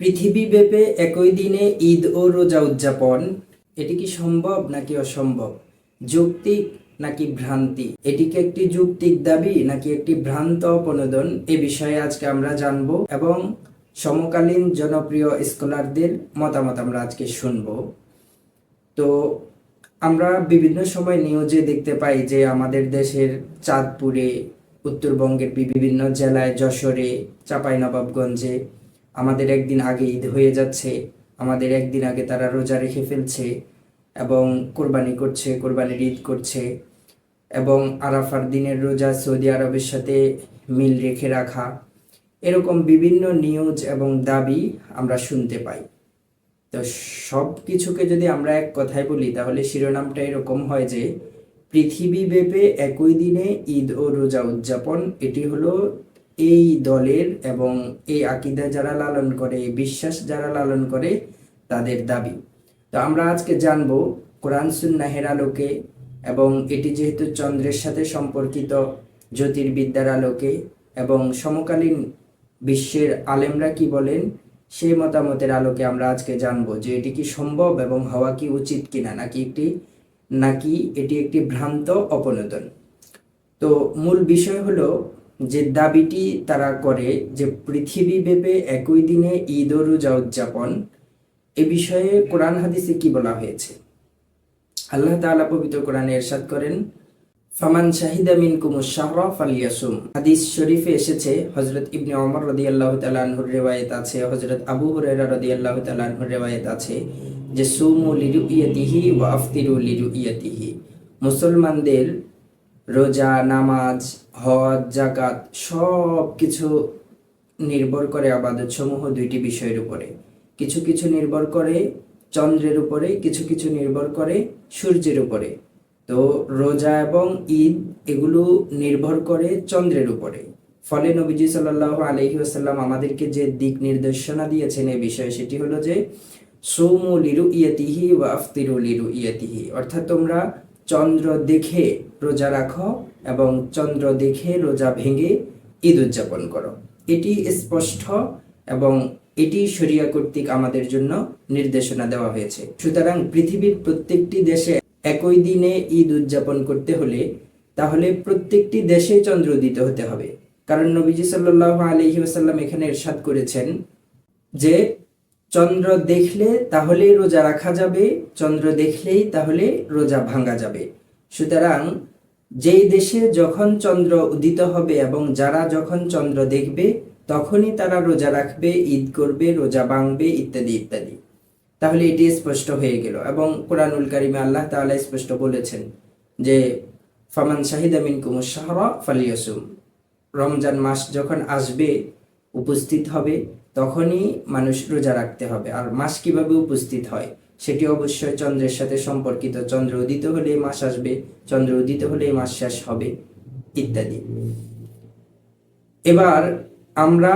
পৃথিবী ব্যাপে একই দিনে ঈদ ও রোজা উদযাপন, এটি কি সম্ভব নাকি অসম্ভব? যৌক্তিক নাকি ভ্রান্তি? এটি কি একটি যৌক্তিক দাবি নাকি একটি ভ্রান্ত অপনোদন এ বিষয়ে আজকে আমরা জানব এবং সমকালীন জনপ্রিয় স্কলারদের মতামত আমরা আজকে শুনব। তো আমরা বিভিন্ন সময় নিউজে দেখতে পাই যে আমাদের দেশের চাঁদপুরে, উত্তরবঙ্গের বিভিন্ন জেলায়, যশোরে, চাঁপাইনবাবগঞ্জে আমাদের একদিন আগে ঈদ হয়ে যাচ্ছে, আমাদের একদিন আগে তারা রোজা রেখে ফেলছে এবং কোরবানি করছে, কোরবানির ঈদ করছে এবং আরাফার দিনের রোজা সৌদি আরবের সাথে মিল রেখে রাখা। এরকম বিভিন্ন নিউজ এবং দাবি আমরা শুনতে পাই। তো সব কিছুকে যদি আমরা এক কথায় বলি, তাহলে শিরোনামটা এরকম হয় যে, পৃথিবী ব্যাপে একই দিনে ঈদ ও রোজা উদযাপন, এটি হলো এই দলের এবং এই আকিদা যারা লালন করে বিশ্বাস যারা লালন করে তাদের দাবি। তো আমরা আজকে জানব কোরআন সুন্নাহের আলোকে এবং এটি যেহেতু চন্দ্রের সাথে সম্পর্কিত, জ্যোতির্বিদ্যার আলোকে এবং সমকালীন বিশ্বের আলেমরা কি বলেন, সেই মতামতের আলোকে আমরা আজকে জানব যে এটি কি সম্ভব এবং হওয়া কি উচিত কিনা, নাকি একটি, নাকি এটি একটি ভ্রান্ত অপনোদন তো মূল বিষয় হলো যে দাবিটি তারা করে যে পৃথিবী ব্যাপে একই দিনে ঈদ ও রোজা উদযাপন, এ বিষয়ে কোরআন হাদিসে কি বলা হয়েছে? আল্লাহ তাআলা পবিত্র কোরআনে এরশাদ করেন, ফামান শাহিদা মিন কুমুস শাহরা ফালিয়াসুম। হাদিস শরীফে এসেছে হজরত ইবনে ওমর রাদিয়াল্লাহু তাআলা আনহুর রিওয়ায়াত আছে হজরত আবু হুরায়রা রাদিয়াল্লাহু তাআলা আনহুর রিওয়ায়াত আছে, যে সুমু লিরুইয়াতিহি ওয়া আফতিরু লিরুইয়াতিহি। মুসলমানদের রোজা, নামাজ, হজ জাকাত সব কিছু নির্ভর করে আবাদত সমূহ দুইটি বিষয়ের উপরে। কিছু কিছু নির্ভর করে চন্দ্রের উপরে, কিছু কিছু নির্ভর করে সূর্যের উপরে। তো রোজা এবং ঈদ এগুলো নির্ভর করে চন্দ্রের উপরে। ফলে নবীজি সাল্লাহ আলহি আসাল্লাম আমাদেরকে যে দিক নির্দেশনা দিয়েছেন এই বিষয়ে, সেটি হলো যে, সৌমু লিরু ইয়াতিহি ও আফতিরু লিরু ইয়াতিহি অর্থাৎ তোমরা চন্দ্র দেখে রোজা রাখো এবং চন্দ্র দেখে রোজা ভেঙে ঈদ উদযাপন করো। এটি স্পষ্ট এবং এটি শরিয়া কর্তৃক আমাদের জন্য নির্দেশনা দেওয়া হয়েছে। সুতরাং পৃথিবীর প্রত্যেকটি দেশে একই দিনে ঈদ উদযাপন করতে হলে তাহলে প্রত্যেকটি দেশে চন্দ্র উদিত হতে হবে। কারণ নবীজি সাল্লাহ আলহি এখানে এরশাদ করেছেন যে চন্দ্র দেখলে তাহলেই রোজা রাখা যাবে, চন্দ্র দেখলেই তাহলে রোজা ভাঙ্গা যাবে। সুতরাং যেই দেশে যখন চন্দ্র উদিত হবে এবং যারা যখন চন্দ্র দেখবে, তখনই তারা রোজা রাখবে, ঈদ করবে, রোজা ভাঙবে, ইত্যাদি ইত্যাদি। তাহলে এটি স্পষ্ট হয়ে গেল এবং কোরআনুল কারিমে আল্লাহ তাআলা স্পষ্ট বলেছেন যে, ফামান শাহিদা মিন কুমুস শাহরা ফালিয়াসুম। রমজান মাস যখন আসবে, উপস্থিত হবে তখনই মানুষ রোজা রাখতে হবে। আর মাস কীভাবে উপস্থিত হয়? সেটি অবশ্যই চন্দ্রের সাথে সম্পর্কিত। চন্দ্র উদিত হলে মাস আসবে, চন্দ্র উদিত হলে মাস শেষ হবে, ইত্যাদি। এবার আমরা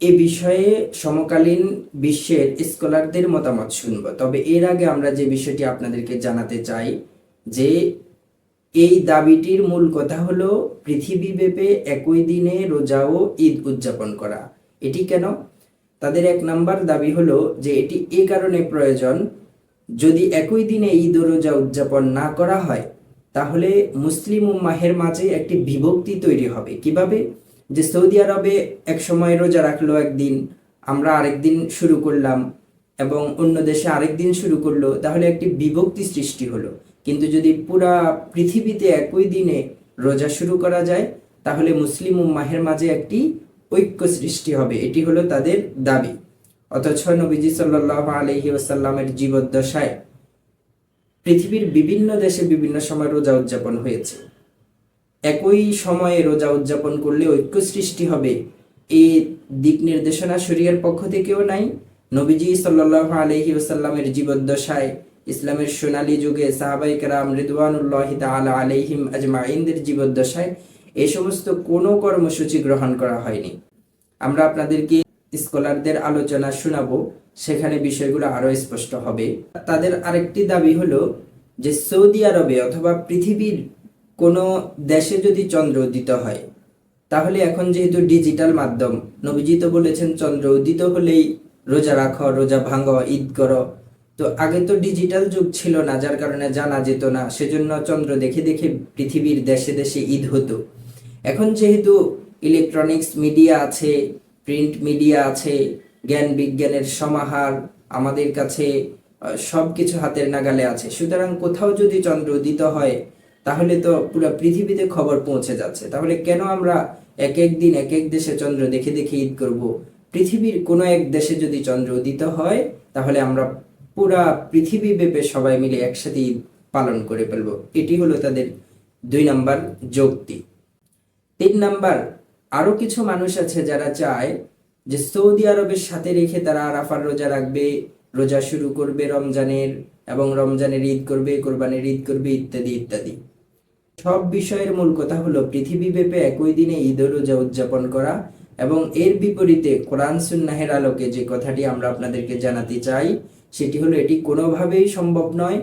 এ বিষয়ে সমকালীন বিশ্বের স্কলারদের মতামত শুনব। তবে এর আগে আমরা যে বিষয়টি আপনাদেরকে জানাতে চাই, যে এই দাবিটির মূল কথা হলো পৃথিবী ব্যাপে একই দিনে রোজা ও ঈদ উদযাপন করা। এটি কেন? তাদের এক নাম্বার দাবি হলো যে এটি এ কারণে প্রয়োজন, যদি একই দিনে ঈদ রোজা উদযাপন না করা হয়, তাহলে মুসলিম উম্মাহের মাঝে একটি বিভক্তি তৈরি হবে। কীভাবে? যে সৌদি আরবে এক সময় রোজা রাখল একদিন, আমরা আরেকদিন শুরু করলাম এবং অন্য দেশে আরেকদিন শুরু করল, তাহলে একটি বিভক্তি সৃষ্টি হলো। কিন্তু যদি পুরা পৃথিবীতে একই দিনে রোজা শুরু করা যায়, তাহলে মুসলিম উম্মাহের মাঝে একটি ঐক্য সৃষ্টি হবে। এটি হলো তাদের দাবি। অথচ নবীজি সাল্লাহ আলহি ওসাল্লামের জীবদ্দশায় পৃথিবীর বিভিন্ন দেশে বিভিন্ন সময় রোজা উদযাপন হয়েছে। একই সময়ে রোজা উদযাপন করলে ঐক্য সৃষ্টি হবে। এই দিক নির্দেশনা শরীরের পক্ষ থেকেও নাই। নবীজি সাল্লাহ আলহি ওসাল্লামের জীবদ্দশায় ইসলামের সোনালী যুগে সাহাবাই কেরাম রিদওয়ানুল্লাহ তালা আলহিম আজমাইনদের জীবদ্দশায় এই সমস্ত কোনো কর্মসূচি গ্রহণ করা হয়নি। আমরা আপনাদেরকে স্কলারদের আলোচনা শোনাবো, সেখানে বিষয়গুলো আরও স্পষ্ট হবে। তাদের আরেকটি দাবি হলো যে সৌদি আরবে অথবা পৃথিবীর কোনো দেশে যদি চন্দ্র উদিত হয়, তাহলে এখন যেহেতু ডিজিটাল মাধ্যম, নবীজি তো বলেছেন চন্দ্র উদিত হলেই রোজা রাখো, রোজা ভাঙো, ঈদ করো। তো আগে তো ডিজিটাল যুগ ছিল না, যার কারণে জানা যেত না, সেজন্য চন্দ্র দেখে দেখে পৃথিবীর দেশে দেশে ঈদ হতো। এখন যেহেতু ইলেকট্রনিক্স মিডিয়া আছে প্রিন্ট মিডিয়া আছে, জ্ঞান বিজ্ঞানের সমাহার আমাদের কাছে সব কিছু হাতের নাগালে আছে। সুতরাং কোথাও যদি চন্দ্র উদিত হয়, তাহলে তো পুরো পৃথিবীতে খবর পৌঁছে যাচ্ছে। তাহলে কেন আমরা এক এক দিন এক এক দেশে চন্দ্র দেখে দেখে ঈদ করব? পৃথিবীর কোনো এক দেশে যদি চন্দ্র উদিত হয়, তাহলে আমরা পুরা পৃথিবী ব্যাপী সবাই মিলে একসাথে ঈদ পালন করে ফেলব। এটি হলো তাদের দুই নাম্বার যুক্তি। তিন নাম্বার, আরও কিছু মানুষ আছে যারা চায় যে সৌদি আরবের সাথে রেখে তারা আরাফার রোজা রাখবে, রোজা শুরু করবে রমজানের এবং রমজানের ঈদ করবে, কোরবানির ঈদ করবে, ইত্যাদি ইত্যাদি। সব বিষয়ের মূল কথা হলো পৃথিবী ব্যাপী একই দিনে ঈদ রোজা উদযাপন করা এবং এর বিপরীতে কোরআন সুন্নাহের আলোকে যে কথাটি আমরা আপনাদেরকে জানাতে চাই, সেটি হলো এটি কোনোভাবেই সম্ভব নয়।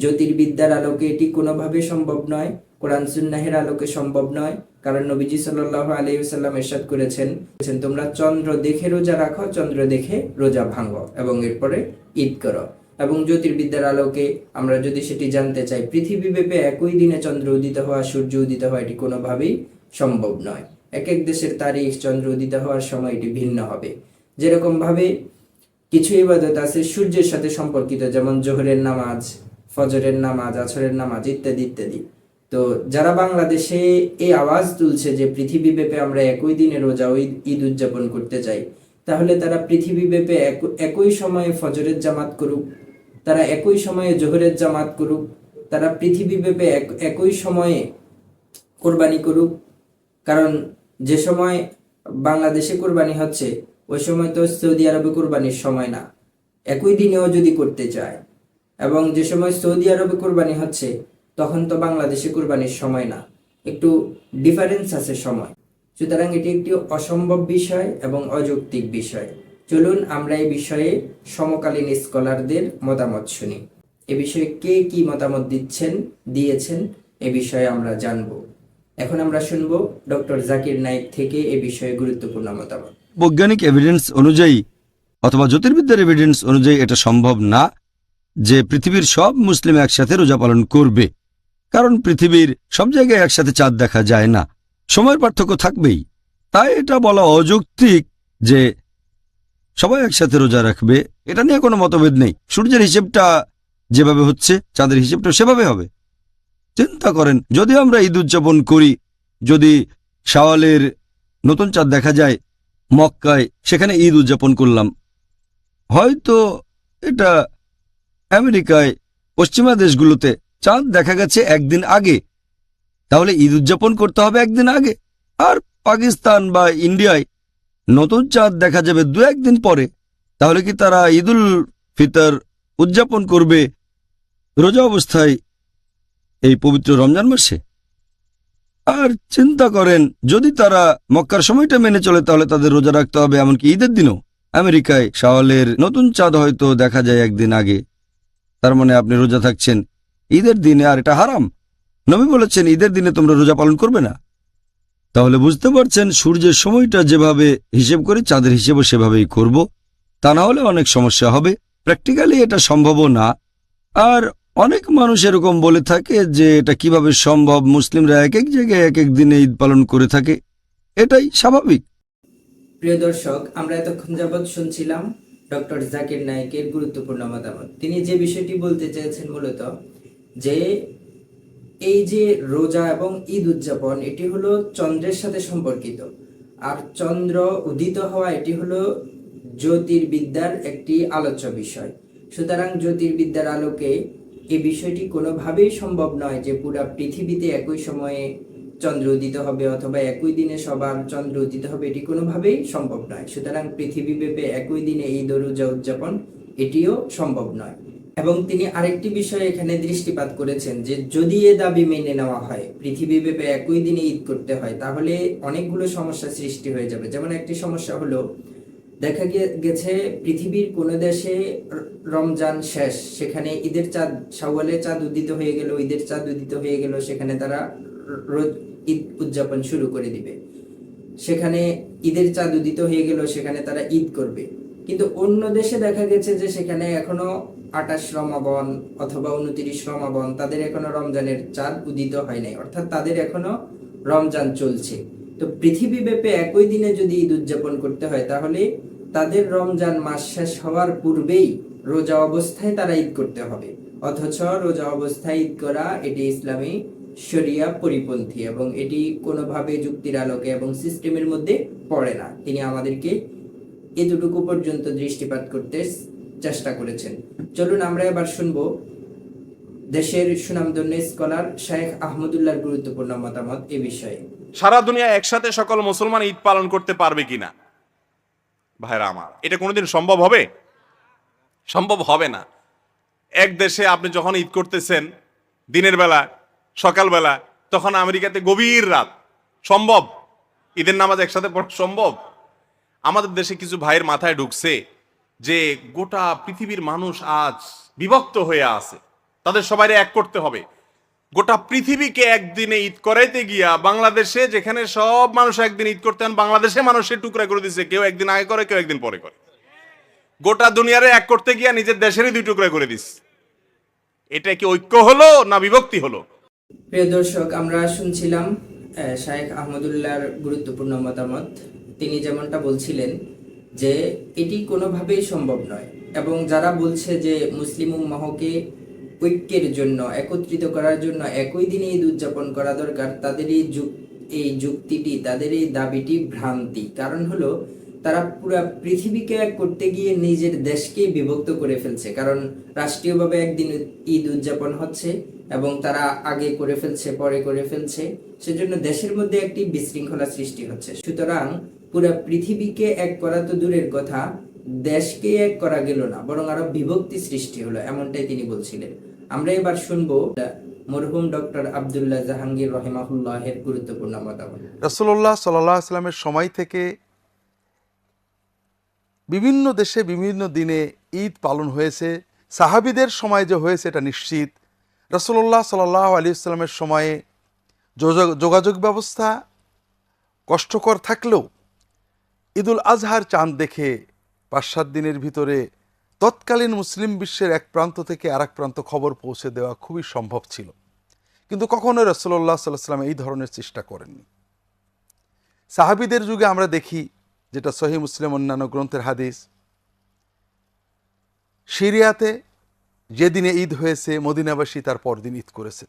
জ্যোতির্বিদ্যার আলোকে এটি কোনোভাবেই সম্ভব নয়। কোরআন সুন্নাহের আলোকে সম্ভব নয়, কারণ নবীজি সাল্লাহ আলাইসাল্লাম এরশাদ করেছেন তোমরা চন্দ্র দেখে রোজা রাখো, চন্দ্র দেখে রোজা ভাঙো এবং এরপরে ঈদ করো। এবং জ্যোতির্বিদ্যার আলোকে আমরা যদি সেটি জানতে চাই, পৃথিবী ব্যাপী একই দিনে চন্দ্র উদিত হওয়া, সূর্য উদিত হওয়া, এটি কোনোভাবেই সম্ভব নয়। এক এক দেশের তারিখ, চন্দ্র উদিত হওয়ার সময় এটি ভিন্ন হবে। যেরকম ভাবে কিছু ইবাদত আছে সূর্যের সাথে সম্পর্কিত, যেমন জোহরের নামাজ, ফজরের নামাজ আছরের নামাজ ইত্যাদি ইত্যাদি। তো যারা বাংলাদেশে এই আওয়াজ তুলছে যে পৃথিবী ব্যাপী আমরা একই দিনে রোজা ঈদ- উদযাপন করতে চাই, তাহলে তারা পৃথিবী ব্যাপী এক- একই সময়ে ফজরের জামাত করুক, তারা একই সময়ে জোহরের জামাত করুক, তারা পৃথিবী ব্যাপী এক- একই সময়ে কোরবানি করুক। কারণ যে সময় বাংলাদেশে কোরবানি হচ্ছে, ওই সময় তো সৌদি আরবে কোরবানির সময় না, একই দিনেও যদি করতে চায়। এবং যে সময় সৌদি আরবে কোরবানি হচ্ছে তখন তো বাংলাদেশে কোরবানির সময় না। একটু ডিফারেন্স আছে সময়। সুতরাং এটি একটি অসম্ভব বিষয় এবং অযৌক্তিক বিষয়। চলুন আমরা এই বিষয়ে সমকালীন স্কলারদের মতামত শুনি। এ বিষয়ে কে কি মতামত দিচ্ছেন, দিয়েছেন, এ বিষয়ে আমরা জানব। এখন আমরা শুনব ডক্টর জাকির নাইক থেকে এ বিষয়ে গুরুত্বপূর্ণ মতামত। বৈজ্ঞানিক এভিডেন্স অনুযায়ী অথবা জ্যোতির্বিদ্যার এভিডেন্স অনুযায়ী এটা সম্ভব না যে পৃথিবীর সব মুসলিম একসাথে রোজা পালন করবে। কারণ পৃথিবীর সব জায়গায় একসাথে চাঁদ দেখা যায় না। সময়ের পার্থক্য থাকবেই। তাই এটা বলা অযৌক্তিক যে সবাই একসাথে রোজা রাখবে, এটা নিয়ে কোনো মতভেদ নেই। সূর্যের হিসেবটা যেভাবে হচ্ছে, চাঁদের হিসেবটা সেভাবে হবে। চিন্তা করেন, যদি আমরা ঈদ উদযাপন করি, যদি শাওয়ালের নতুন চাঁদ দেখা যায় মক্কায়, সেখানে ঈদ উদযাপন করলাম, হয়তো এটা আমেরিকায়, পশ্চিমা দেশগুলোতে চাঁদ দেখা গেছে একদিন আগে। তাহলে ঈদ উদযাপন করতে হবে একদিন আগে। আর পাকিস্তান বা ইন্ডিয়ায় নতুন চাঁদ দেখা যাবে দু একদিন পরে। তাহলে কি তারা ঈদুল ফিতর উদযাপন করবে রোজা অবস্থায় এই পবিত্র রমজান মাসে? আর চিন্তা করেন, যদি তারা মক্কার সময়টা মেনে চলে, তাহলে তাদের রোজা রাখতে হবে এমনকি ঈদের দিনও। আমেরিকায় শাওয়ালের নতুন চাঁদ হয়তো দেখা যায় একদিন আগে। তার মানে আপনি রোজা থাকছেন। ঈদের দিনে আর এটা হারাম। নবী বলেছেন, ঈদের দিনে তোমরা রোজা পালন করবে না। তাহলে বুঝতে পারছেন, সূর্যের সময়টা যেভাবে হিসেব করি, চাঁদের হিসেবও সেভাবেই করব। তা না হলে অনেক সমস্যা হবে। প্র্যাকটিক্যালি এটা সম্ভবও না। আর অনেক মানুষ এরকম বলে থাকে যে, এটা কীভাবে সম্ভব? মুসলিমরা এক এক জায়গায় এক এক দিনে ঈদ পালন করে থাকে। এটাই স্বাভাবিক। প্রিয় দর্শক, আমরা এতক্ষণ যাবৎ শুনছিলাম ডক্টর জাকির নায়েকের গুরুত্বপূর্ণ মতামত। তিনি যে বিষয়টি বলতে চেয়েছেন মূলত যে এই যে রোজা এবং ঈদ উদযাপন, এটি হলো চন্দ্রের সাথে সম্পর্কিত। আর চন্দ্র উদিত হওয়া, এটি হলো জ্যোতির্বিদ্যার একটি আলোচ্য বিষয়। সুতরাং জ্যোতির্বিদ্যার আলোকে এ বিষয়টি কোনোভাবেই সম্ভব নয় যে পুরা পৃথিবীতে একই সময়ে চন্দ্র উদিত হবে অথবা একই দিনে সবার চন্দ্র উদিত হবে, এটি কোনোভাবেই সম্ভব নয়। সুতরাং পৃথিবী ব্যাপী একই দিনে ঈদ ও রোজা উদযাপন, এটিও সম্ভব নয়। এবং তিনি আরেকটি বিষয়ে এখানে দৃষ্টিপাত করেছেন যে যদি এ দাবি মেনে নেওয়া হয়, পৃথিবী ব্যাপী একই দিনে ঈদ করতে হয়, তাহলে অনেকগুলো সমস্যা সৃষ্টি হয়ে যাবে। যেমন একটি সমস্যা হলো, দেখা গেছে পৃথিবীর কোনো দেশে রমজান শেষ, সেখানে ঈদের চাঁদ শাওয়ালে চাঁদ উদিত হয়ে গেল, ঈদের চাঁদ উদিত হয়ে গেল, সেখানে তারা রোজ ঈদ উদযাপন শুরু করে দিবে। সেখানে ঈদের চাঁদ উদিত হয়ে গেল, সেখানে তারা ঈদ করবে। কিন্তু অন্য দেশে দেখা গেছে যে সেখানে এখনও আঠাশ রমাবন অথবা উনত্রিশ রমাবন তাদের এখনও রমজানের চাঁদ উদিত হয় নাই। অর্থাৎ তাদের এখনও রমজান চলছে। তো পৃথিবী ব্যাপী একই দিনে যদি ঈদ উদযাপন করতে হয়, তাহলে তাদের রমজান মাস শেষ হওয়ার পূর্বেই রোজা অবস্থায় তারা ঈদ করতে হবে। অথচ রোজা অবস্থায় ঈদ করা এটি ইসলামী শরিয়া পরিপন্থী এবং এটি কোনোভাবে যুক্তির আলোকে এবং সিস্টেমের মধ্যে পড়ে না। তিনি আমাদেরকে এতটুকু পর্যন্ত দৃষ্টিপাত করতে চেষ্টা করেছেন। চলুন আমরা এবার শুনব দেশের সুনামধন্য স্কলার শেখ আহমদুল্লাহর গুরুত্বপূর্ণ মতামত এ বিষয়ে। সারা দুনিয়া একসাথে সকল মুসলমান ঈদ পালন করতে পারবে কিনা? ভাইরা আমার, এটা কোনোদিন সম্ভব হবে? সম্ভব হবে না। এক দেশে আপনি যখন ঈদ করতেছেন, দিনের বেলা, সকালবেলা, তখন আমেরিকাতে গভীর রাত। সম্ভব? ঈদের নামাজ একসাথে পড়া সম্ভব? আমাদের দেশে কিছু ভাইয়ের মাথায় ঢুকছে যে গোটা পৃথিবীর মানুষ আজ বিভক্ত হয়ে আছে। তাদের সবাই এক করতে হবে। গোটা পৃথিবীকে একদিনে ঈদ করাইতে গিয়া বাংলাদেশে যেখানে সব মানুষ একদিন ঈদ করতেন বাংলাদেশে মানুষের টুকরা করে দিচ্ছে কেউ একদিন আগে করে, কেউ একদিন পরে করে। গোটা দুনিয়ারে এক করতে গিয়া নিজের দেশেরই দুই টুকরা করে দিস এটা কি ঐক্য হলো না বিভক্তি হলো? প্রিয় দর্শক, আমরা শুনছিলাম শায়েখ আহমদুল্লাহর গুরুত্বপূর্ণ মতামত। তিনি যেমনটা বলছিলেন যে এটি কোনোভাবেই সম্ভব নয়। এবং যারা বলছে যে মুসলিম উম্মাহকে ঐক্যের জন্য, একত্রিত করার জন্য একই দিনে ঈদ উদযাপন করা দরকার তাদের এই এই যুক্তিটি, তাদের এই দাবিটি ভ্রান্তি। কারণ হলো, তারা পুরা পৃথিবীকে এক করতে গিয়ে নিজের দেশকে বিভক্ত করে ফেলছে। কারণ রাষ্ট্রীয়ভাবে একদিন ঈদ উদযাপন হচ্ছে এবং তারা আগে করে ফেলছে, পরে করে ফেলছে, সেজন্য দেশের মধ্যে একটি বিশৃঙ্খলা সৃষ্টি হচ্ছে। সুতরাং পুরা পৃথিবীকে এক করা তো দূরের কথা, দেশকে এক করা গেল না, বরং আরও বিভক্তি সৃষ্টি হলো, এমনটাই তিনি বলছিলেন। আমরা এবার শুনব মরহুম ডক্টর আব্দুল্লাহ জাহাঙ্গীর গুরুত্বপূর্ণ মতামত। রসুল্লাহ সাল্লাহ আসলামের সময় থেকে বিভিন্ন দেশে বিভিন্ন দিনে ঈদ পালন হয়েছে, সাহাবিদের সময় যে হয়েছে এটা নিশ্চিত। রসুল্লাহ সাল্লাহ আলী ইসলামের সময়ে যোগাযোগ ব্যবস্থা কষ্টকর থাকলেও ঈদুল আজহার চাঁদ দেখে পাঁচ সাত দিনের ভিতরে তৎকালীন মুসলিম বিশ্বের এক প্রান্ত থেকে আর প্রান্ত খবর পৌঁছে দেওয়া খুবই সম্ভব ছিল। কিন্তু কখনোই রসুল্লাহ সাল্লাহ সাল্লাম এই ধরনের চেষ্টা করেননি। সাহাবিদের যুগে আমরা দেখি, যেটা সহি মুসলিম অন্যান্য গ্রন্থের হাদিস। সিরিয়াতে যেদিনে ঈদ হয়েছে, মদিনাবাসী তার পরদিন ঈদ করেছেন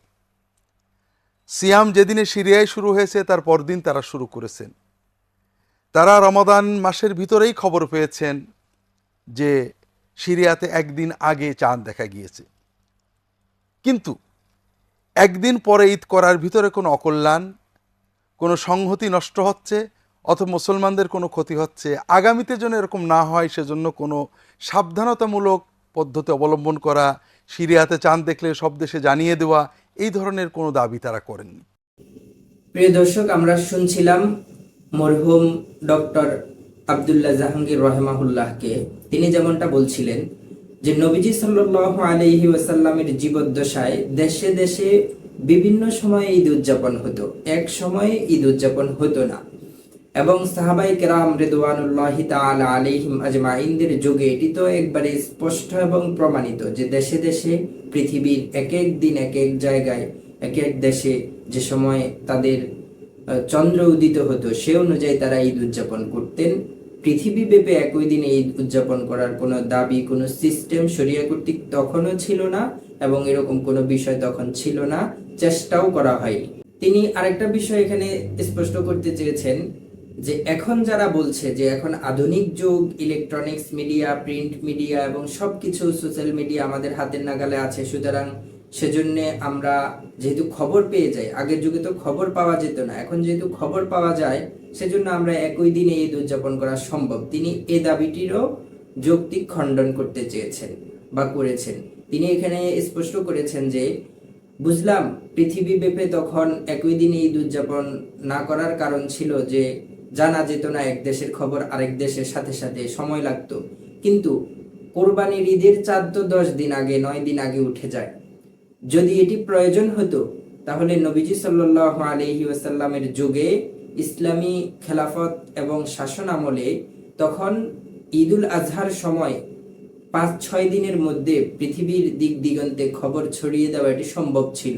সিয়াম যেদিনে সিরিয়ায় শুরু হয়েছে, তার পরদিন তারা শুরু করেছেন। তারা রমাদান মাসের ভিতরেই খবর পেয়েছেন যে সিরিয়াতে একদিন আগে চাঁদ দেখা গিয়েছে। কিন্তু একদিন পরে ঈদ করার ভিতরে কোনো অকল্যাণ, কোনো সংহতি নষ্ট হচ্ছে অথবা মুসলমানদের কোনো ক্ষতি হচ্ছে, আগামীতে যেন এরকম না হয় সেজন্য কোনো সাবধানতামূলক পদ্ধতি অবলম্বন করা, সিরিয়াতে চাঁদ দেখলে সব দেশে জানিয়ে দেওয়া, এই ধরনের কোনো দাবি তারা করেননি। প্রিয় দর্শক, আমরা শুনছিলাম মরহুম ডক্টর আব্দুল্লাহ জাহাঙ্গীর রহমাহুল্লাহকে, তিনি যেমনটা বলছিলেন যে নবীজি সাল্লাল্লাহু আলাইহি ওয়াসাল্লামের জীবদ্দশায় দেশে দেশে বিভিন্ন সময়ে ঈদ উদযাপন হতো, এক সময়ে ঈদ উদযাপন হতো না। এবং সাহাবাই কেরাম রেদওয়ানুল্লাহ তাআলা আলাইহিম আজমাইনদের যুগে এটি তো একবারে স্পষ্ট এবং প্রমাণিত যে দেশে দেশে পৃথিবীর এক এক দিন এক এক জায়গায় এক এক দেশে যে সময় তাদের চন্দ্র উদিত হতো, সে অনুযায়ী তারা ঈদ উদযাপন করতেন। পৃথিবী ব্যাপী একই দিনে ঈদ উদযাপন করার কোনো দাবি, কোনো সিস্টেম শরিয়া কর্তৃক তখনও ছিল না এবং এরকম কোনো বিষয় তখন ছিল না, চেষ্টাও করা হয়নি। তিনি আরেকটা বিষয় এখানে স্পষ্ট করতে চেয়েছেন যে এখন যারা বলছে যে এখন আধুনিক যুগ ইলেকট্রনিক্স মিডিয়া প্রিন্ট মিডিয়া এবং সবকিছু সোশ্যাল মিডিয়া আমাদের হাতের নাগালে আছে, সুতরাং সেজন্য আমরা যেহেতু খবর পেয়ে যাই, আগের যুগে তো খবর পাওয়া যেত না, এখন যেহেতু খবর পাওয়া যায়, সেজন্য আমরা একই দিনে ঈদ উদযাপন করা সম্ভব। তিনি এ দাবিটিরও যৌক্তিক খণ্ডন করতে চেয়েছেন বা করেছেন। তিনি এখানে স্পষ্ট করেছেন যে, বুঝলাম, পৃথিবী ব্যাপে তখন একই দিনে ঈদ উদযাপন না করার কারণ ছিল যে, জানা যেত না এক দেশের খবর আরেক দেশের সাথে সাথে সময় লাগতো। কিন্তু কোরবানির ঈদের চাঁদ তো দশ দিন আগে, নয় দিন আগে উঠে যায়। যদি এটি প্রয়োজন হতো, তাহলে নবীজি সাল্লাহ আলহি ওয়াসাল্লামের যুগে ইসলামী খেলাফত এবং শাসন আমলে তখন ঈদুল আজহার সময় পাঁচ ছয় দিনের মধ্যে পৃথিবীর দিক দিগন্তে খবর ছড়িয়ে দেওয়া এটি সম্ভব ছিল।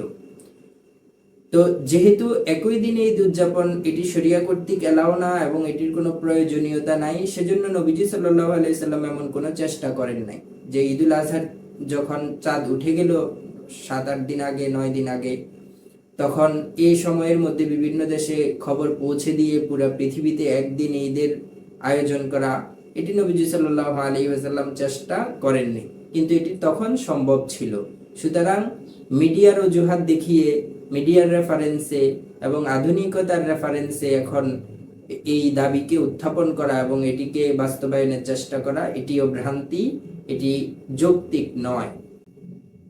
তো যেহেতু একই দিনে ঈদ উদযাপন, এটি শরিয়া কর্তৃক এলাও না এবং এটির কোনো প্রয়োজনীয়তা নাই, সেজন্য নবীজি সাল্লাহ আলাইসাল্লাম এমন কোনো চেষ্টা করেন নাই যে ঈদুল আজহার যখন চাঁদ উঠে গেল সাত, আট দিন আগে, নয় দিন আগে। তখন এই সময়ের মধ্যে বিভিন্ন দেশে খবর পৌঁছে দিয়ে পুরো পৃথিবীতে একদিন ঈদের আয়োজন করা, এটি নবীজি সাল্লাহ আলী আসাল্লাম চেষ্টা করেননি। কিন্তু এটি তখন সম্ভব ছিল। সুতরাং মিডিয়ার অজুহাত দেখিয়ে, মিডিয়ার রেফারেন্সে এবং আধুনিকতার রেফারেন্সে এখন এই দাবিকে উত্থাপন করা এবং এটিকে বাস্তবায়নের চেষ্টা করা, এটিও ভ্রান্তি, এটি যৌক্তিক নয়।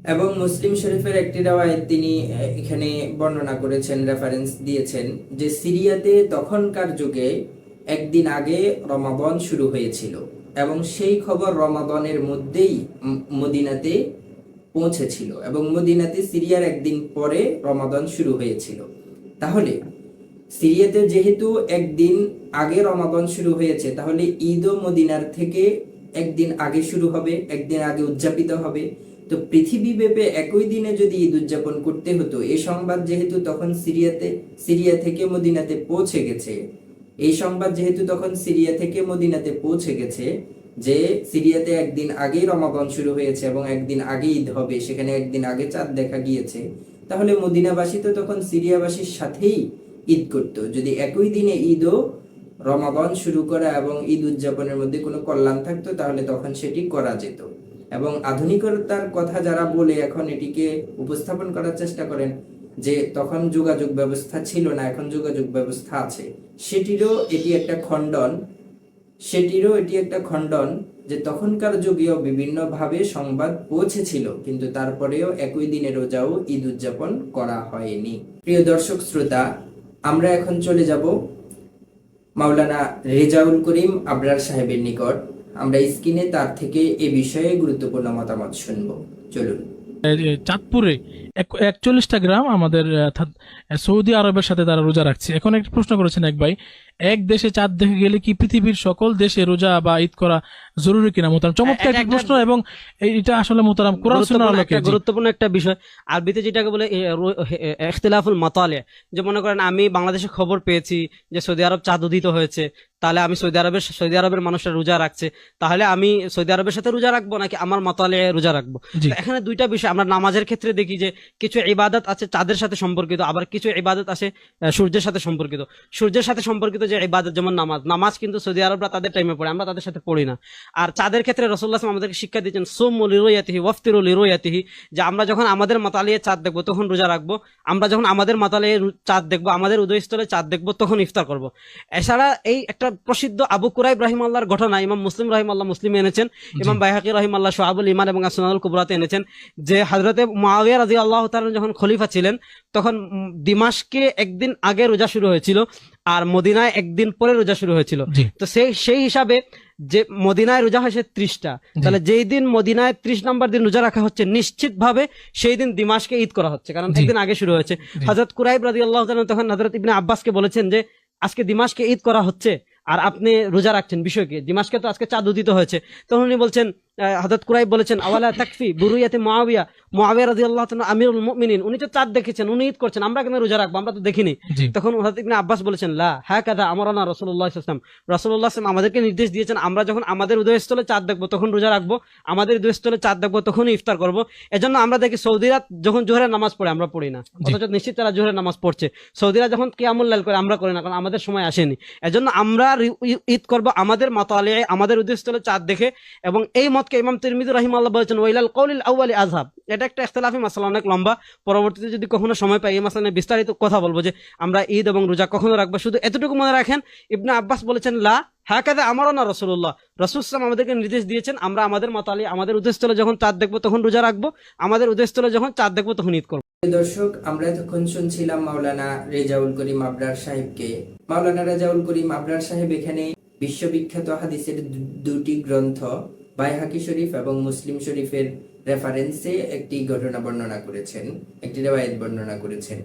এবং মুসলিম শরীফের একটি রাওয়ায় তিনি এখানে বর্ণনা করেছেন রেফারেন্স দিয়েছেন যে সিরিয়াতে তখনকার যুগে একদিন আগে রমাবন শুরু হয়েছিল এবং সেই খবর রমাবনের মধ্যেই মদিনাতে পৌঁছেছিল এবং মদিনাতে সিরিয়ার একদিন পরে রমাদন শুরু হয়েছিল। তাহলে সিরিয়াতে যেহেতু একদিন আগে রমাদন শুরু হয়েছে, তাহলে ঈদও মদিনার থেকে একদিন আগে শুরু হবে, একদিন আগে উদযাপিত হবে। তো পৃথিবী ব্যাপে একই দিনে যদি ঈদ উদযাপন করতে হতো এই সংবাদ যেহেতু তখন সিরিয়াতে, সিরিয়া থেকে মদিনাতে পৌঁছে গেছে। এই সংবাদ যেহেতু তখন সিরিয়া থেকে মদিনাতে পৌঁছে গেছে যে সিরিয়াতে একদিন আগেই রমাগন শুরু হয়েছে এবং একদিন আগে ঈদ হবে, সেখানে একদিন আগে চাঁদ দেখা গিয়েছে। তাহলে মদিনাবাসী তো তখন সিরিয়াবাসীর সাথেই ঈদ করত। যদি একই দিনে ঈদও রমাগন শুরু করা এবং ঈদ উদযাপনের মধ্যে কোনো কল্যাণ থাকতো, তাহলে তখন সেটি করা যেত। এবং আধুনিকতার কথা যারা বলে এখন এটিকে উপস্থাপন করার চেষ্টা করেন, যে তখন যোগাযোগ ব্যবস্থা ছিল না, এখন যোগাযোগ ব্যবস্থা আছে। সেটিরও এটি একটা খণ্ডন। সেটিরও এটি একটা খণ্ডন যে তখনকার যুগেও বিভিন্নভাবে সংবাদ পৌঁছেছিল, কিন্তু তারপরেও একই দিনে রোজাও ঈদ উদযাপন করা হয়নি। প্রিয় দর্শক শ্রোতা, আমরা এখন চলে যাব মাওলানা রেজাউল করিম আবরার সাহেবের নিকট। আমরা স্ক্রিনে তার থেকে এ বিষয়ে গুরুত্বপূর্ণ মতামত শুনব। চলুন। চাঁদপুরে একচল্লিশটা গ্রাম আমাদের সৌদি আরবের সাথে তারা রোজা রাখছে। এখন একটা প্রশ্ন করেছেন এক ভাই এক দেশে চাঁদ দেখে গেলে কি পৃথিবীর সকল দেশে রোজা বা ঈদ করা জরুরি কিনা? মোতারাম চমৎকার একটা প্রশ্ন এবং এটা আসলে মোতারাম কোরআন গুরুত্বপূর্ণ একটা বিষয়। আরবিতে যেটাকে বলে ইখতিলাফুল মাতালে। যে মনে করেন আমি বাংলাদেশে খবর পেয়েছি যে সৌদি আরব চাঁদ উদিত হয়েছে। তাহলে আমি সৌদি আরবের সৌদি আরবের মানুষরা রোজা রাখছে। তাহলে আমি সৌদি আরবের সাথে রোজা রাখব নাকি আমার মাতালে রোজা রাখব? এখানে দুইটা বিষয়। আমরা নামাজের ক্ষেত্রে দেখি যে কিছু ইবাদত আছে চাঁদের সাথে সম্পর্কিত আবার কিছু ইবাদত আছে সূর্যের সাথে সম্পর্কিত। সূর্যের সাথে সম্পর্কিত যে ইবাদত যেমন নামাজ নামাজ কিন্তু সৌদি আরবরা তাদের টাইমে পড়ে আমরা তাদের সাথে পড়ি না। আর চাঁদের ক্ষেত্রে রসুল্লাহ আমাদেরকে শিক্ষা দিচ্ছেন সোম লিরোয়াতিহি ওয়ফতিরু লিরোয়াতিহি যে আমরা যখন আমাদের মাতালিয়ে চাঁদ দেখব তখন রোজা রাখব আমরা যখন আমাদের মাতালিয়ে চাঁদ দেখব আমাদের উদয়স্থলে চাঁদ দেখব তখন ইফতার করব। এছাড়া এই একটা প্রসিদ্ধ আবু কুরাইব রাহিম আল্লাহর ঘটনা ইমাম মুসলিম রাহিম আল্লাহ মুসলিম এনেছেন ইমাম বাইহাকি রহিম আল্লাহ সোহাবুল ইমান এবং আসনানুল কুবরাতে এনেছেন যে হজরতে মাওয়াবিয়া রাজি আল্লাহ তাআলা যখন খলিফা ছিলেন তখন উম, দিমাশকে একদিন আগে রোজা শুরু হয়েছিল আর মদিনায় একদিন পরে রোজা শুরু হয়েছিল। তো সেই সেই হিসাবে যে মদিনায় রোজা হয়েছে ত্রিশটা। তাহলে যেই দিন মদিনায় ত্রিশ নম্বর দিন রোজা রাখা হচ্ছে নিশ্চিত ভাবে সেই দিন দিমাসকে ঈদ করা হচ্ছে কারণ। একদিন আগে শুরু হয়েছে। হজরত কুরাইব রাজি আল্লাহ তখন হজরত ইবনে আব্বাসকে বলেছেন যে আজকে দিমাসকে ঈদ করা হচ্ছে আর আপনি রোজা রাখছেন বিষয়কে। দিমাসকে তো আজকে চাঁদ উদিত হয়েছে। তখন উনি বলছেন হজরত কুরাই বলেছেন আওয়ালা তাকফি বুরুয়াতে মুআবিয়া মুআবিয়া রাদিয়াল্লাহু তাআলা আমিরুল মুমিনিন উনি তো চাঁদ দেখেছেন উনি ঈদ করছেন আমরা কেন রোজা রাখব? আমরা তো দেখিনি। তখন হযরত ইবনে আব্বাস বলেছেন লা হ্যাঁ কাদা আমারানা রাসূলুল্লাহ সাল্লাল্লাহু আলাইহি ওয়াসাল্লাম। রাসূলুল্লাহ সাল্লাল্লাহু আমাদেরকে নির্দেশ দিয়েছেন আমরা যখন আমাদের উদয়স্থলে চাঁদ দেখব তখন রোজা রাখব। আমাদের উদয়স্থলে চাঁদ দেখব তখনই ইফতার করব। এজন্য আমরা দেখি সৌদিরা যখন জোহরের নামাজ পড়ে আমরা পড়ি না। অথচ নিশ্চিত তারা জোহরের নামাজ পড়ছে। সৌদিরা যখন কিয়ামুল লাইল করে আমরা করি না কারণ আমাদের সময় আসেনি। এজন্য আমরা ঈদ করব আমাদের মাতালে আমাদের উদয়স্থলে চাঁদ দেখে এবং এই মতকে ইমাম তিরমিজি রাহিমাল্লাহ বলেছেন, ওয়াইলাল কৌলিল আউয়ালি আজহাব এটা একটা ইখতিলাফি মাসালা, অনেক লম্বা। পরবর্তীতে যদি কখনো সময় পাই, এই মাসলা বিস্তারিত কথা বলব যে, আমরা ঈদ এবং রোজা কখনো রাখব? শুধু এতটুকু মনে রাখেন, ইবনে আব্বাস বলেছেন, লা হ্যাঁ কাদা আমারও না রসুল্লাহ রসুলাম আমাদেরকে নির্দেশ দিয়েছেন, আমরা আমাদের মাতালি, আমাদের উদয়স্থলে যখন চাঁদ দেখব তখন রোজা রাখব, আমাদের উদয়স্থলে যখন চাঁদ দেখব তখন ঈদ করব। দর্শক, আমরা এতক্ষণ শুনছিলাম মাওলানা রেজাউল করিম আবরার সাহেবকে। মাওলানা রেজাউল করিম আবরার সাহেব এখানে বিশ্ববিখ্যাত হাদিসের দুটি গ্রন্থ বাইহাকি শরীফ এবং মুসলিম শরীফের রেফারেন্সে একটি ঘটনা বর্ণনা করেছেন, একটি রেওয়ায়ত বর্ণনা করেছেন,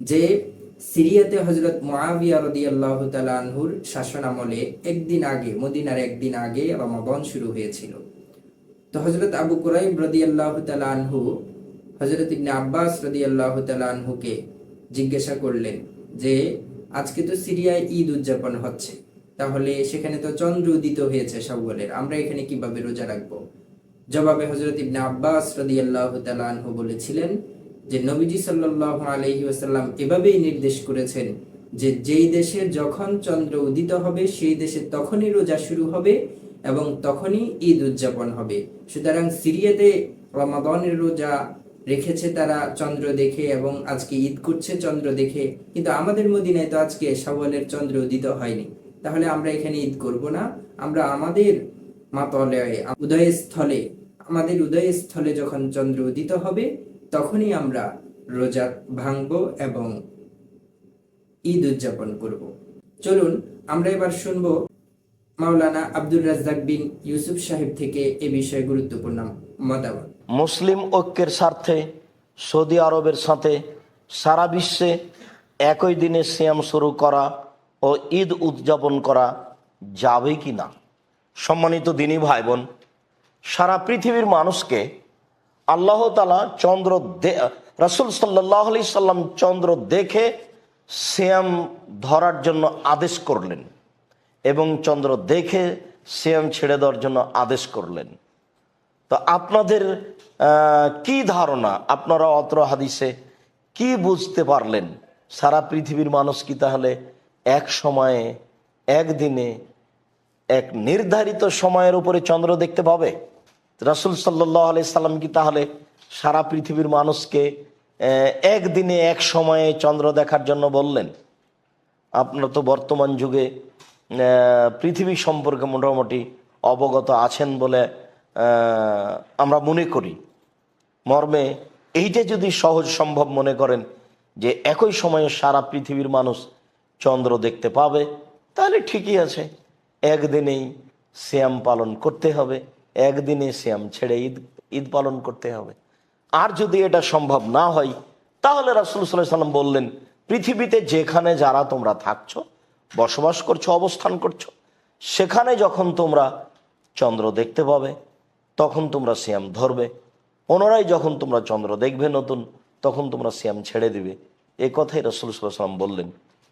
যে সিরিয়াতে হজরত মুআবিয়া রাদিয়াল্লাহু তাআলা আনহুর শাসন আমলে একদিন আগে, মদিনার একদিন আগে রমাবন শুরু হয়েছিল। তো হজরত আবু কুরাইব রাদিয়াল্লাহু তাআলা আনহু হজরত ইবনে আব্বাস রাদিয়াল্লাহু তাআলা আনহুকে জিজ্ঞাসা করলেন যে, আজকে তো সিরিয়ায় ঈদ উদযাপন হচ্ছে। তাহলে সেখানে তো চন্দ্র উদিত হয়েছে শাওয়ালের। আমরা এখানে কীভাবে রোজা রাখব? জবাবে হজরত ইবনে আব্বাস রাদিয়াল্লাহু তাআলা আনহু বলেছিলেন যে, নবীজি সাল্লাল্লাহু আলাইহি ওয়াসাল্লাম এভাবেই নির্দেশ করেছেন যে, যেই দেশে যখন চন্দ্র উদিত হবে, সেই দেশে তখনই রোজা শুরু হবে এবং তখনই ঈদ উদযাপন হবে। সুতরাং সিরিয়াতে রমাদানের রোজা রেখেছে তারা চন্দ্র দেখে এবং আজকে ঈদ করছে চন্দ্র দেখে। কিন্তু আমাদের মদিনায় তো আজকে শাওয়ালের চন্দ্র উদিত হয়নি। তাহলে আমরা এখানে ঈদ করব না। আমরা আমাদের মাতলয়ে, উদয়স্থলে, আমাদের উদয়স্থলে যখন চন্দ্র উদিত হবে, তখনই আমরা রোজা ভাঙব এবং ঈদ উদযাপন করব। চলুন, আমরা এবার শুনব মাওলানা আব্দুর রাজ্জাক বিন ইউসুফ সাহেব থেকে এ বিষয়ে গুরুত্বপূর্ণ মতামত। মুসলিম ঐক্যের স্বার্থে, সৌদি আরবের সাথে সারা বিশ্বে একই দিনে সিয়াম শুরু করা ও ঈদ উদযাপন করা যাবে কি না? সম্মানিত দিনী ভাই বোন সারা পৃথিবীর মানুষকে আল্লাহ তালা চন্দ্র দে, রাসুল সাল্লাহ আলি সাল্লাম চন্দ্র দেখে সিয়াম ধরার জন্য আদেশ করলেন এবং চন্দ্র দেখে সিয়াম ছেড়ে দেওয়ার জন্য আদেশ করলেন। তো আপনাদের কি ধারণা? আপনারা অত্র হাদিসে কি বুঝতে পারলেন? সারা পৃথিবীর মানুষ কি তাহলে এক সময়ে একদিনে এক নির্ধারিত সময়ের উপরে চন্দ্র দেখতে পাবে। রাসুল সাল্লাহ সাল্লাম কি তাহলে সারা পৃথিবীর মানুষকে একদিনে এক সময়ে চন্দ্র দেখার জন্য বললেন? আপনারা তো বর্তমান যুগে পৃথিবী সম্পর্কে মোটামুটি অবগত আছেন বলে আমরা মনে করি। মর্মে এইটা যদি সহজ সম্ভব মনে করেন যে একই সময়ে সারা পৃথিবীর মানুষ চন্দ্র দেখতে পাবে, তাহলে ঠিকই আছে। একদিনেই শ্যাম পালন করতে হবে, একদিনে শ্যাম ছেড়ে ঈদ ঈদ পালন করতে হবে। আর যদি এটা সম্ভব না হয়, তাহলে রাসুল সাল্লাহ সাল্লাম বললেন, পৃথিবীতে যেখানে যারা তোমরা থাকছো, বসবাস করছ, অবস্থান করছ, সেখানে যখন তোমরা চন্দ্র দেখতে পাবে, তখন তোমরা শ্যাম ধরবে। পুনরায় যখন তোমরা চন্দ্র দেখবে নতুন, তখন তোমরা শ্যাম ছেড়ে দিবে। এ কথাই রসুল সাল্লাম বললেন।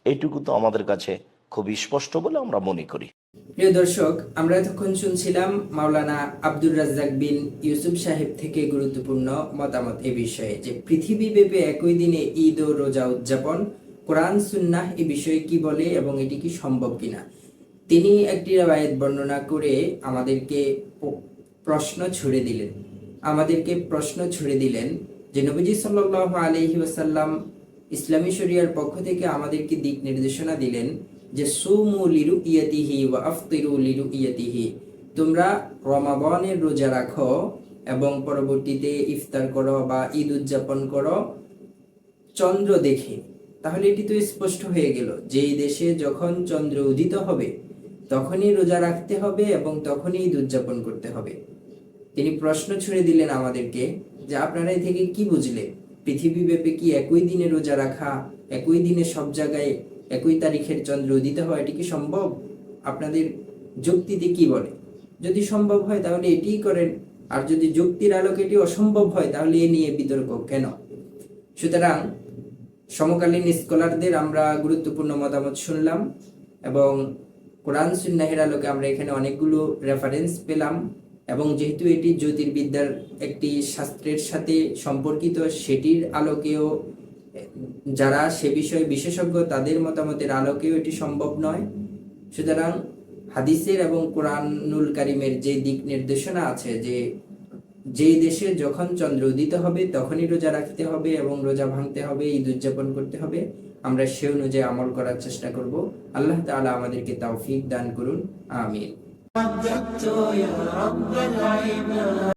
এইটুকু তো আমাদের কাছে খুব স্পষ্ট বলে আমরা মনে করি। প্রিয় দর্শক, আমরা এতক্ষণ শুনছিলাম মাওলানা আব্দুর রাজ্জাক বিন ইউসুফ সাহেব থেকে গুরুত্বপূর্ণ মতামত এ বিষয়ে যে পৃথিবী ব্যাপী একই দিনে ঈদ ও রোজা উদযাপন, কোরআন, সুন্নাহ এ বিষয়ে কি বলে এবং এটি কি সম্ভব কিনা? তিনি একটি রাবায়ত বর্ণনা করে আমাদেরকে প্রশ্ন ছুড়ে দিলেন। আমাদেরকে প্রশ্ন ছুড়ে দিলেন যে নবীজি সাল্লাল্লাহু আলাইহি ওয়াসাল্লাম ইসলামী শরিয়ার পক্ষ থেকে আমাদেরকে দিক নির্দেশনা দিলেন যে, সুমু লিরু ইয়াতিহি ওয়া আফতিরু লিরু ইয়াতিহি তোমরা রমাবনের রোজা রাখো এবং পরবর্তীতে ইফতার করো বা ঈদ উদযাপন করো চন্দ্র দেখে। তাহলে এটি তো স্পষ্ট হয়ে গেল যেই দেশে যখন চন্দ্র উদিত হবে, তখনই রোজা রাখতে হবে এবং তখনই ঈদ উদযাপন করতে হবে। তিনি প্রশ্ন ছুড়ে দিলেন আমাদেরকে যে, আপনারা এ থেকে কি বুঝলেন? পৃথিবী ব্যাপী কি একই দিনে রোজা রাখা, একই দিনে সব জায়গায় একই তারিখের চন্দ্র উদিত হয় এটি কি সম্ভব? আপনাদের যুক্তিতে কি বলে? যদি সম্ভব হয় তাহলে এটিই করেন, আর যদি যুক্তির আলোকে এটি অসম্ভব হয় তাহলে এ নিয়ে বিতর্ক কেন? সুতরাং সমকালীন স্কলারদের আমরা গুরুত্বপূর্ণ মতামত শুনলাম এবং কোরআন সুন্নাহের আলোকে আমরা এখানে অনেকগুলো রেফারেন্স পেলাম। এবং যেহেতু এটি জ্যোতির্বিদ্যার একটি শাস্ত্রের সাথে সম্পর্কিত, সেটির আলোকেও, যারা সে বিষয়ে বিশেষজ্ঞ, তাদের মতামতের আলোকেও এটি সম্ভব নয়। সুতরাং হাদিসের এবং কোরআনুল কারিমের যে দিক নির্দেশনা আছে যে, যেই দেশে যখন চন্দ্র উদিত হবে, তখনই রোজা রাখতে হবে এবং রোজা ভাঙতে হবে, ঈদ উদযাপন করতে হবে। আমরা সে অনুযায়ী আমল করার চেষ্টা করব। আল্লাহ তাআলা আমাদেরকে তৌফিক দান করুন। আমিন। مجدت يا رب العباد